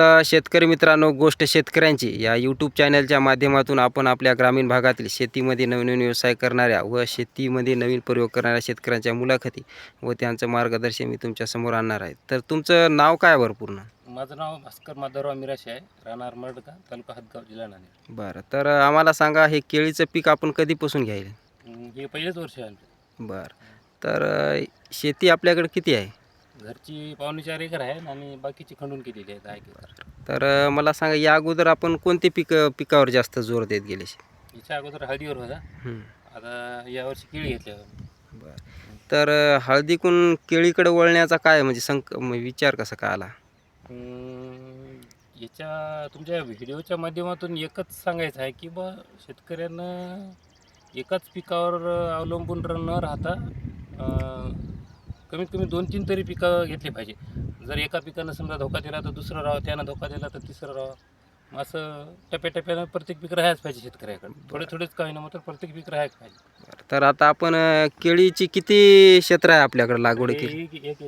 तर शेतकरी मित्रांनो गोष्ट शेतकऱ्यांची. या यूट्यूब चॅनलच्या माध्यमातून आपण आपल्या ग्रामीण भागातील शेतीमध्ये नवनवीन व्यवसाय करणाऱ्या व शेतीमध्ये नवीन प्रयोग करणाऱ्या शेतकऱ्यांच्या मुलाखती व त्यांचं मार्गदर्शन मी तुमच्यासमोर आणणार आहे. तर तुमचं नाव काय बरं पूर्ण? माझं नाव भास्कर माधवराव मिराशी आहे. राहणार मर्डका तालुका हदगाव जिल्हा नांदेड. बरं तर आम्हाला सांगा हे केळीचं पीक आपण कधीपासून घ्यायला? हे पहिलेच वर्ष आहे आमचं. बरं तर शेती आपल्याकडे किती आहे? घरची पावणे चार एकर आहे आणि बाकीची खंडून केलेली आहे दहा एकर. तर अ, मला सांगा या अगोदर आपण कोणते पीक पिकावर जास्त जोर देत गेले याच्या अगोदर हळदीवर होता. हं. आता यावर्षी केळी घेतल्या. बरं. तर अ, हळदीकून केळीकडे वळण्याचा काय म्हणजे संक म- विचार कसा काय आला? अं, याच्या तुमच्या व्हिडिओच्या माध्यमातून एकच सांगायचं आहे की बा शेतकऱ्यांना एकाच पिकावर अवलंबून र- न राहता अं, कमीत कमी दोन तीन तरी पिकं घेतली पाहिजे. जर एका पिकानं समजा धोका दिला तर दुसरं राहावं त्यानं धोका दिला तर तिसरं राहावं. असं टप्प्याटप्प्यानं प्रत्येक पीक राहायच पाहिजे शेतकऱ्याकडे. थोडे थोडेच काही ना मात्र प्रत्येक पीक राहायच पाहिजे. तर आता आपण केळीची किती क्षेत्र आहे आपल्याकडे लागवड केली? एक एक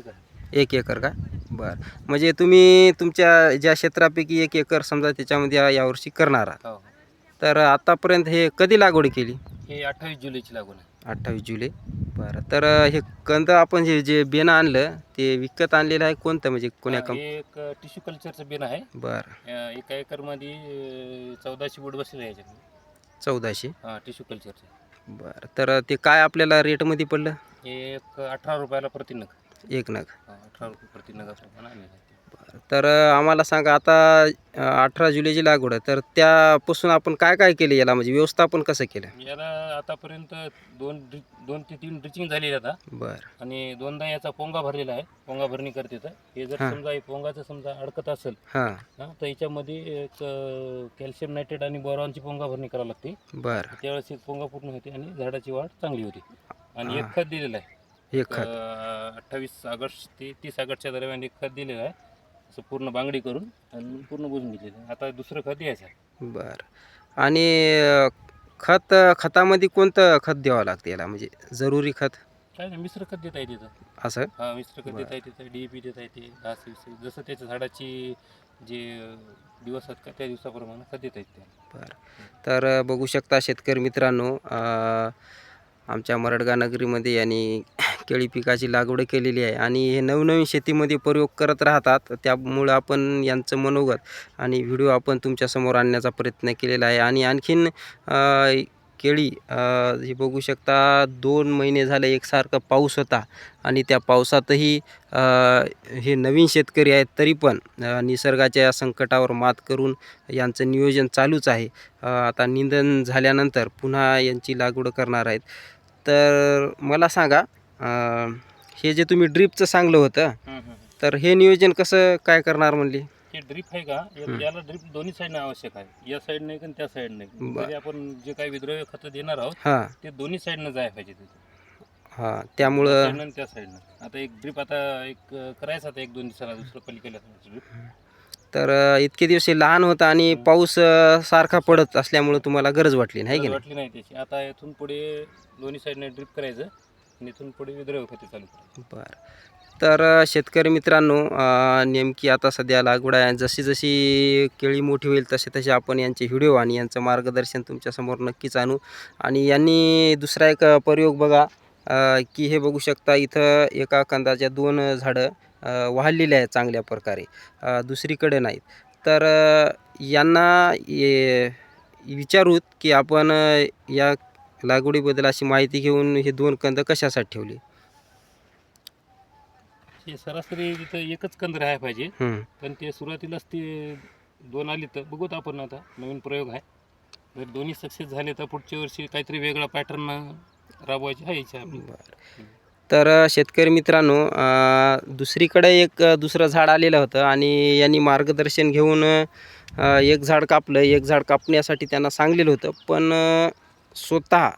एक एकर का? बरं. म्हणजे तुम्ही तुमच्या ज्या क्षेत्रापैकी एक एकर समजा त्याच्यामध्ये यावर्षी करणार आहात. हो. तर आतापर्यंत हे कधी लागवड केली? हे अठ्ठावीस जुलैची लागवड आहे. अठ्ठावीस जुलै. बरं तर हे कंद आपण जे जे बियाणं आणलं ते विकत आणलेलं आहे कोणतं? म्हणजे कोण्या हा, कंप हे एक टिश्यू कल्चरचं बेन आहे. बरं. एका एकरमध्ये अं, चौदाशे बुड बसले याच्यात चौदाशे? हां टिश्यू कल्चरचे बरं तर ते काय आपल्याला रेटमध्ये पडलं? हे एक अठरा रुपयाला प्रति नग. एक नग. हां, अठरा रुपये प्रति नग प्रमाणे आणलेलं आहे ते. बरं तर आम्हाला सांगा आता अठरा जुलैची लागवड आहे तर त्यापासून आपण काय काय केलं याला? म्हणजे व्यवस्थापन कसं केलं? याला आतापर्यंत दोन ड्रि दोन ते तीन ड्रिचिंग झालेली आता. बरं. आणि दोनदा याचा पोंगा भरलेला आहे पोंगा भरणी करते तर. हे जर हां. समजा हे पोंगाचं समजा अडकत असेल हां. हां तर याच्यामध्ये एक कॅल्शियम नायट्रेट आणि बोरॉनची पोंगा भरणी करावी लागते. बरं. त्यावेळेस एक पोंगा पूर्ण होते आणि झाडाची वाढ चांगली होती. आणि एक. खत दिलेलं आहे. हे खत. अठ्ठावीस ऑगस्ट ते तीस ऑगस्टच्या दरम्यान एक खत दिलेलं आहे. असं पूर्ण बांगडी करून आणि पूर्ण बुजून घेतलेलं आता दुसरं खत यायचं आहे. बरं. आणि अ, खत खतामध्ये कोणतं खत द्यावं लागतं याला? म्हणजे जरुरी खत? काय नाही मिश्र खत देता येते तिथं असं? हा मिश्र खत. देता येते डी ए पी देता येते घास विस जसं त्याच्या झाडाची जे दिवस आहेत का त्या दिवसाप्रमाणे खत देता येते. बरं. तर बघू शकता शेतकरी मित्रांनो अ, आमच्या मरडगा नगरीमध्ये यांनी केळी पिकाची लागवड केलेली आहे आणि हे नवनवीन शेतीमध्ये प्रयोग करत राहतात. त्यामुळं आपण यांचं मनोगत आणि व्हिडिओ आपण तुमच्यासमोर आणण्याचा प्रयत्न केलेला आहे. आणि आणखीन केळी हे बघू शकता दोन महिने झाले एकसारखा पाऊस होता आणि त्या पावसातही हे नवीन शेतकरी आहेत तरी पण निसर्गाच्या या संकटावर मात करून यांचं नियोजन चालूच आहे. आता निंदन झाल्यानंतर पुन्हा यांची लागवड करणार आहेत. तर मला सांगा हे जे तुम्ही ड्रीपचं सांगलं होतं तर हे नियोजन कसं काय करणार म्हणली? हे ड्रीप आहे का? या-. याला ड्रीप दोन्ही साईडने आवश्यक आहे. या साईड नाही आणि त्या साईड नाही बरं. तरी आपण जे काही विद्रव्य खतं देणार आहोत हां. ते दोन्ही साईडनं जायला पाहिजे तिथे. हां त्या त्यामुळं साईडनं आणि त्या साईडनं आता एक ड्रीप आता एक अं, करायचं आता एक दोन दिवसाला दुसरं पलीकडे ड्रीप तर अ, इतके दिवस हे लहान होता आणि पाऊस अ, सारखा पडत असल्यामुळं तुम्हाला गरज वाटली नाही की नाही? वाटली नाही त्याची. आता इथून पुढे दोन्ही साईडने ड्रीप करायचं आणि इथून पुढे विद्रव्य खते चालू करायचं. बरं. तर शेतकरी मित्रांनो नेमकी आता सध्या लागवड आहे. जशी जशी केळी मोठी होईल तसे तसे आपण यांचे व्हिडिओ आणि यांचं मार्गदर्शन तुमच्यासमोर नक्कीच आणू. आणि यांनी दुसरा एक प्रयोग बघा की हे बघू शकता इथं एका कंदाच्या दोन झाडं अ, वाढलेले आहेत चांगल्या प्रकारे दुसरीकडे नाहीत. तर यांना ये विचारूत की आपण या लागवडीबद्दल अशी माहिती घेऊन हे दोन कंद कशासाठी ठेवली? हे सरासरी तिथं एकच कंद राहायला पाहिजे. पण ते सुरुवातीलाच ते दोन आले तर बघूत आपण आता नवीन प्रयोग आहे. जर दोन्ही सक्सेस झाले तर पुढच्या वर्षी काहीतरी वेगळा पॅटर्न राबवायची आहे इच्छा आपली. तर अ, शेतकरी मित्रांनो अ, दुसरीकडे एक अ, दुसरं झाड आलेलं होतं आणि यांनी मार्गदर्शन घेऊन अ, एक झाड कापलं. एक झाड कापण्यासाठी त्यांना सांगलेलं होतं. पण अ, स्वतः